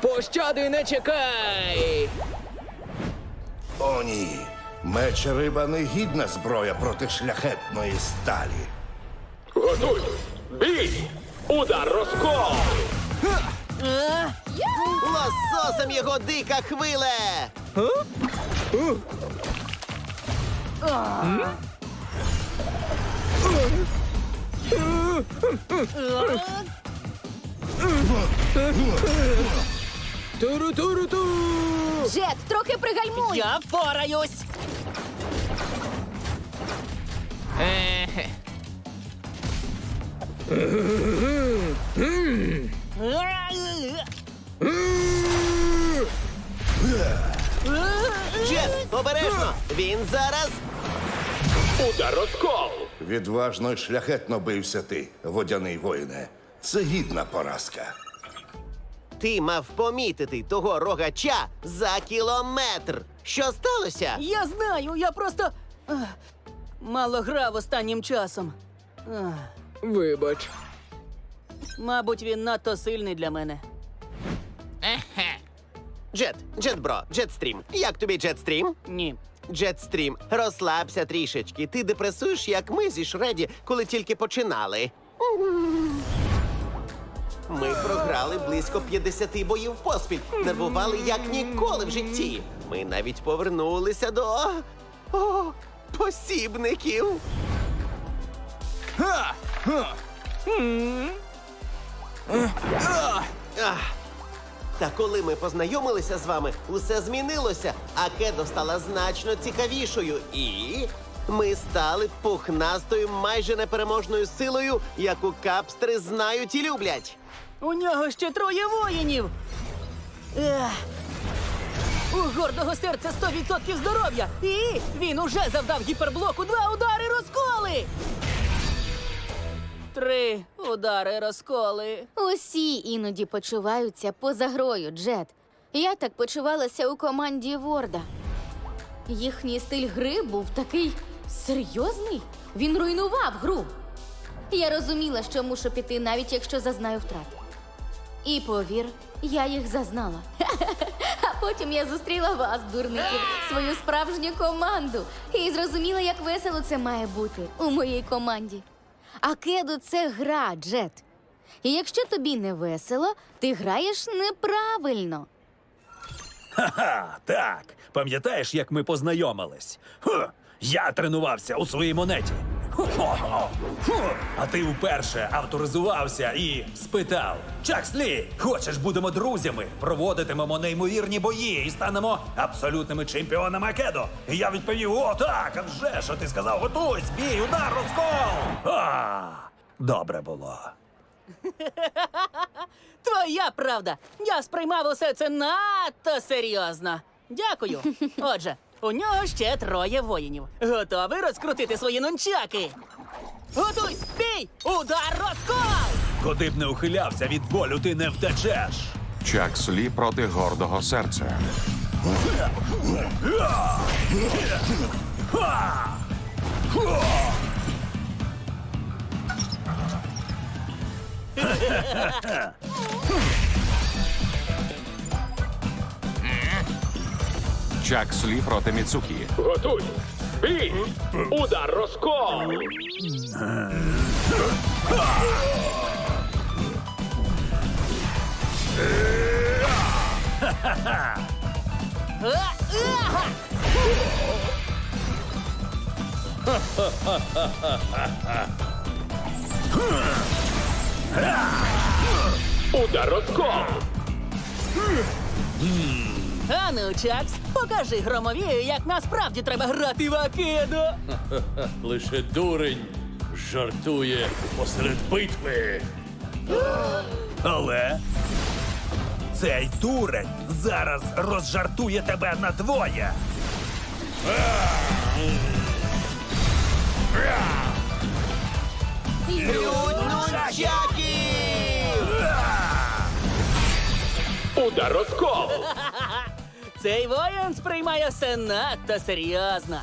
Пощади не чекай! О, ні. Меч риба не гідна зброя проти шляхетної сталі. Готуй! Бій! Удар розкол! Лососем його дика хвиле! Туру-туру-ту! Джет, трохи пригальмуй! Я впораюсь! Ехе. Джет, обережно! Він зараз. Удар розкол! Відважно й шляхетно бився ти, водяний воїне. Це гідна поразка. Ти мав помітити того рогача за кілометр. Що сталося? Я знаю, я просто мало грав останнім часом. Вибач. мабуть, він надто сильний для мене. Джет, Джетбро, Джетстрім. Як тобі Джетстрім? Ні. Джетстрім, розслабся трішечки. Ти депресуєш, як ми зі Шреді, коли тільки починали. Ми програли близько 50 боїв поспіль. Нервували як ніколи в житті. Ми навіть повернулися до о, посібників. Ах. Та коли ми познайомилися з вами, усе змінилося, а Кедо стала значно цікавішою. І ми стали пухнастою майже непереможною силою, яку капстери знають і люблять. У нього ще троє воїнів. Ех. У гордого серця 100% здоров'я. І він уже завдав гіперблоку два удари розколи. Три удари розколи. Усі іноді почуваються поза грою, Джет. Я так почувалася у команді Ворда. Їхній стиль гри був такий серйозний. Він руйнував гру. Я розуміла, що мушу піти, навіть якщо зазнаю втрат. І повір, я їх зазнала. А потім я зустріла вас, дурників, свою справжню команду, і зрозуміла, як весело це має бути у моїй команді. А кеду це гра, Джет. І якщо тобі не весело, ти граєш неправильно. Ха, так. Пам'ятаєш, як ми познайомились? Ху, я тренувався у своїй монеті. А ти вперше авторизувався і спитав: Чакслі, хочеш будемо друзями? Проводитимемо неймовірні бої і станемо абсолютними чемпіонами Акедо. І я відповів: О, так, а вже що ти сказав, готуйсь, бій, удар, розкол. А, добре було. Твоя правда. Я сприймав усе це надто серйозно. Дякую. Отже, у нього ще троє воїнів. Готовий розкрутити свої нунчаки. Готуйсь! Бій! Удар розкол! Куди б не ухилявся від болю, ти не втечеш. Чак Слі проти гордого серця. Чак Слі проти Міцукі. Готуй! Бій! Удар розкол! А, ага! Удар розкол! А ну, Чакс, покажи громовію, як насправді треба грати в Акедо. Лише дурень жартує посеред битви. Але цей дурень зараз розжартує тебе на двоє. Нунчаки! Удар розкол! Цей воїн сприймає все надто серйозно.